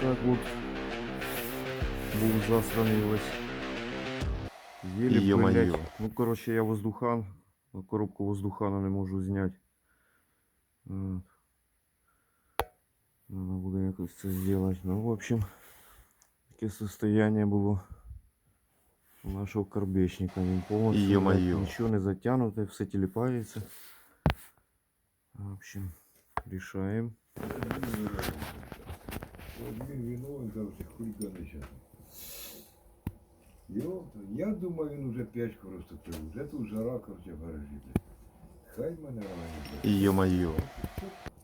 так от був засраний весь. Єлі Ё-моё. блядь. Ну, коротше, я воздухан. ну, Коробку воздухана не можу зняти. От. Надо буде якось це зробити. Ну, в общем, таке состояние було у нашого карбечника. Він повністю блядь, Ё-моё. нічого не затягнуте, все тіліпається. В общем, рішаємо. Він виновен завжди хулігани зараз. Йо, я думаю, він уже п'ячку розтопив. Вже тут жара, короче, в гаражі. блядь. Хай мене ранить. блядь. Ё-моё.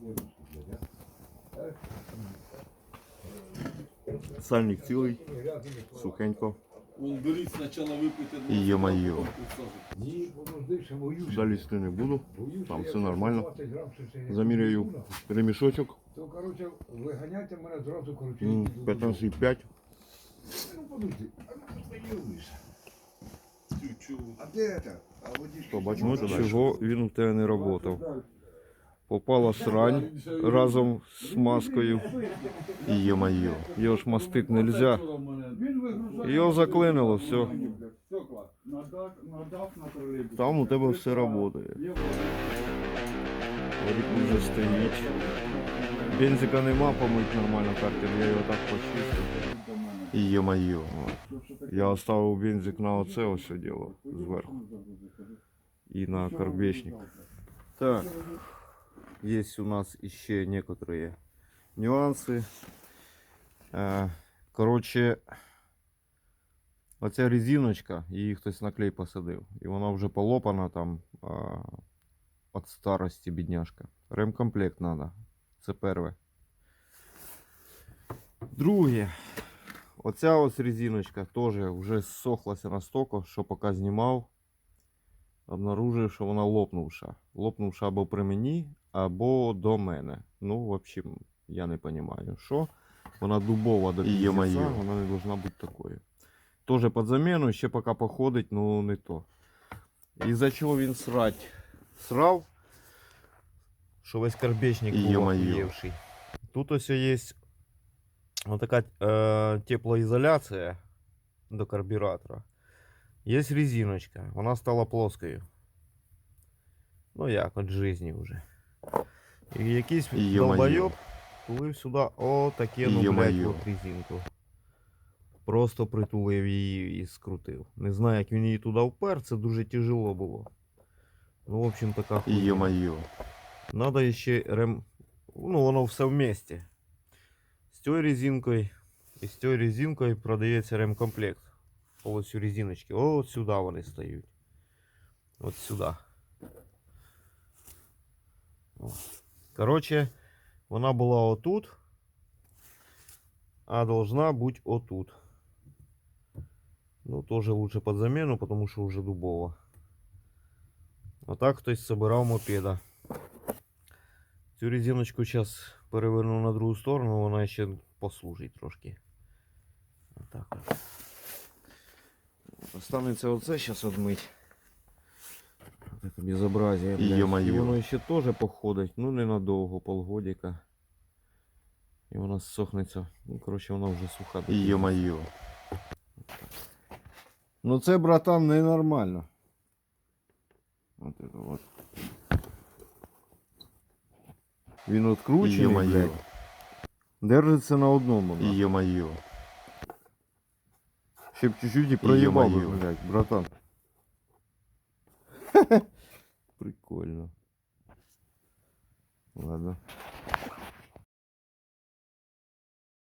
Я ручку, блядь, а? Ах, Сальник цілий, грязно не справа. сухенько. Он беріть спочатку випити Ё-моё. Ні, подожди, ще боюся. Далі лізти не буду. Боюся, там я все ще нормально. 20 грам ще це не Заміряю піду, нахуй. ремішочок. То, короче, виганяйте мене зразу, короче, М, я піду 15,5. Ну, подожди, а ну ти поїдеш. Чу-чу. А де це? А водички Побачимо, ще можна? чого він у тебе не працював. Попала срань разом з маскою. Ё-моё. Його ж мастити не можна. Він вигружає. Його заклинило, все. Все клас. Надав, надав на тролейбус. Там у тебе все працює. Є Рік вже стоїть. Бензика нема, помить нормально картер, я його так почистив. до мене. Ё-моё. Що- що таке? Я оставив бензик на оце ось діло зверху і на карбечник. Так, есть у нас еще некоторые нюансы. Е, Коротше, оця резиночка, її хтось на клей посадив. І вона вже полопана там від старості, бідняшка. Ремкомплект треба. Це перше. Друге. Оця ось резиночка теж вже сохлася настільки, що поки знімав, обнаружив, що вона лопнувша. Лопнувша або при мені, або до мене. Ну, в общем, я не розумію, що. Вона дубова до піздеця, Ё-моё. вона не должна бути такою. Тоже під заміну, ще поки походить, ну не то. І за чого він срать? Срав, що весь карбечник був Ё-моё. охуєвший. Тут ось є вот така е, теплоізоляція до карбюратора. Є резиночка, вона стала плоскою. Ну як, от жизни вже. І якийсь Ё-моё. долбойоб тулив сюди отаке, ну, блядь, Ё-моё. от резинку. Просто притулив її і скрутив. Не знаю, як він її туди впер, це дуже тяжело було. Ну, в общем, така хуйня. Ё-моё. Надо ще рем... Ну, воно все вместе. З цією резинкою і з цією резинкою продається ремкомплект. Ось цю резиночки. От сюди вони стають. От сюди. О. Короче, вона була отут. А должна бути отут. Ну, тоже лучше под замену, потому що вже дубова. Отак хтось собирав мопеда. Цю резиночку зараз переверну на другу сторону, вона ще послужить трошки. Отак от. Останеться оце зараз одмить. Таке безобразие, блядь. Ё-моё. І воно ще теж походить, ну ненадовго, полгодика. І вона сохнеться. Ну, коротше, вона вже суха. Ё-моё. Ну це, братан, ненормально. От це от. Він откручений, Ё-моё. блядь. Держиться на одному. нахуй. Ё-моё. Ще б чуть-чуть би, Ё-моё. блядь, братан. Прикольно. Ладно.